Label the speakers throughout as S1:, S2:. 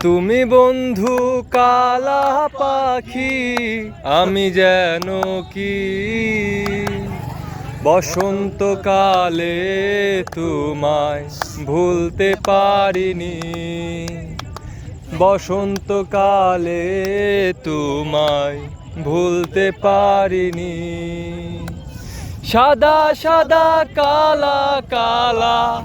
S1: তুমি বন্ধু কালা পাখি, আমি যেন কি? বসন্তকালে তোমায় ভুলতে পারিনি। বসন্তকালে তোমায় ভুলতে পারিনি। সাদা সাদা কালা কালা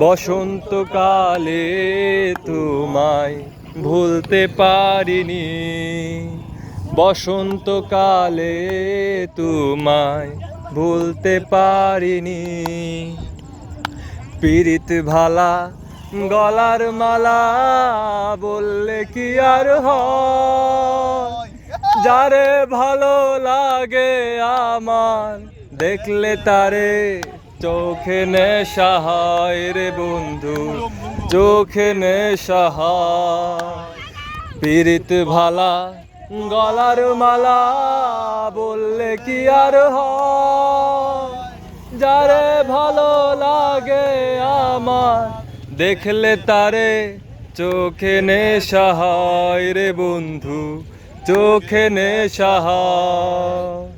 S1: বসন্তকালে তোমায় ভুলতে পারিনি। বসন্তকালে তোমায় ভুলতে পারিনি। পীড়িত ভালা গলার মালা বললে কি আর যারে ভালো লাগে আমার, দেখলে তারে চোখে নেশা হয় রে বন্ধু, চোখে নেশা হয়। ভালা গলার মালা বললে কি আর যারে ভালো লাগে আমার, দেখলে তারে চোখে নেশা হয় রে বন্ধু, চোখে নেশা হয়।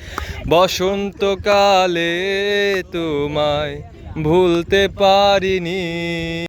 S1: বসন্তকালে তোমায় ভুলতে পারিনি।